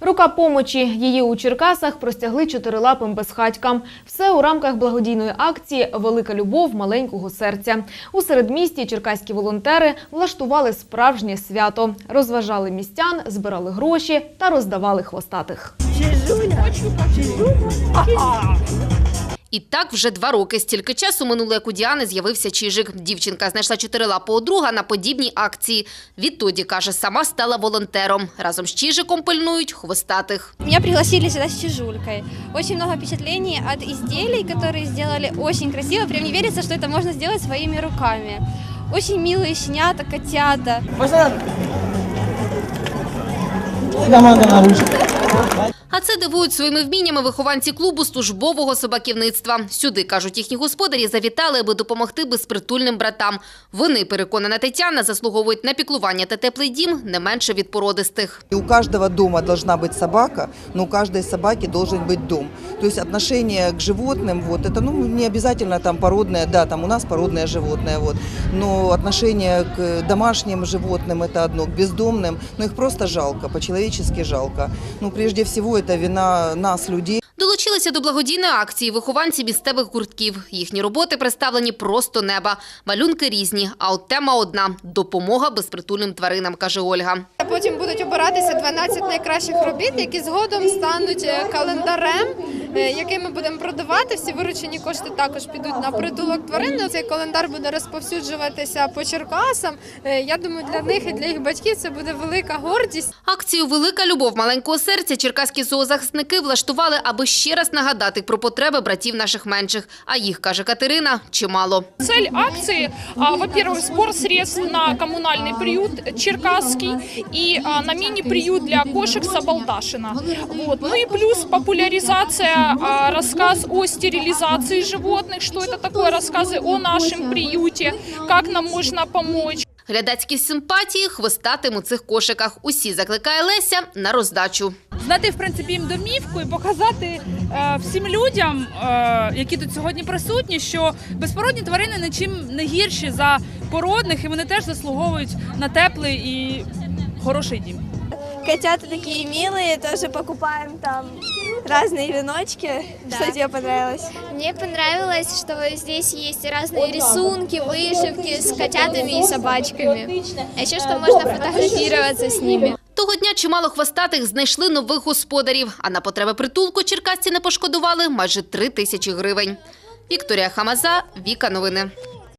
Рука помочі. Її у Черкасах простягли чотирилапим безхатькам. Все у рамках благодійної акції Велика любов маленького серця. У середмісті черкаські волонтери влаштували справжнє свято, розважали містян, збирали гроші та роздавали хвостатих. І так вже два роки. Стільки часу минуло, як у Діани з'явився Чижик. Дівчинка знайшла чотирилапого друга на подібній акції. Відтоді, каже, сама стала волонтером. Разом з Чижиком пильнують хвостатих. Меня пригласили сюда с чижулькой. Очень много впечатлений от изделий, которые сделали очень красиво. Прям не верится, что это можно сделать своими руками. Очень милые щенята, котята. Команда на ручку. А це дивують своїми вміннями вихованці клубу службового собаківництва. Сюди, кажуть їхні господарі, завітали, аби допомогти безпритульним братам. Вони, переконана Тетяна, заслуговують на піклування та теплий дім не менше від породистих. И у каждого дома должна быть собака, но у каждой собаки должен быть дом. То есть отношение к животным, вот это, ну, не обязательно там породное, да, там у нас породное животное, вот, но отношение к домашним животным это одно, к бездомным, ну, их просто жалко, по-человечески жалко. Ну, прежде всего, это вина нас, людей, Долучилися до благодійної акції вихованці місцевих гуртків. Їхні роботи представлені просто неба. Малюнки різні, а от тема одна – допомога безпритульним тваринам, каже Ольга. Потім будуть обиратися 12 найкращих робіт, які згодом стануть е, календарем, який ми будемо продавати. Всі виручені кошти також підуть на притулок тварин. Цей календар буде розповсюджуватися по Черкасам. Е, Я думаю, для них і для їх батьків це буде велика гордість. Акцію «Велика любов маленького серця» черкаські зоозахисники влаштували, аби ще раз нагадати про потреби братів наших менших. А їх, каже Катерина, чимало. Цель акции, а, во-первых, сбор средств на коммунальный приют Черкасский и а, на мини-приют для кошек Сабалдашина. Вот. Ну и плюс популяризация, а, рассказ о стерилизации животных, что это такое, рассказы о нашем приюте, как нам можно помочь. Глядацькі симпатії хвостатим у цих кошиках. Усі закликає Леся на роздачу. знати в принципі їм домівку і показати е, всім людям, е, які тут сьогодні присутні, що безпородні тварини нічим не гірші за породних, і вони теж заслуговують на теплий і хороший дім. Котята такие милые, тоже покупаем там разные веночки. Что тебе понравилось? Мне понравилось, что здесь есть разные рисунки, вышивки с котятами и собачками. А еще что можно фотографироваться с ними. Того дня чимало хвостатих знайшли нових господарів, а на потреби притулку черкасці не пошкодували майже три тисячі гривень. Вікторія Хамаза, Віка Новини.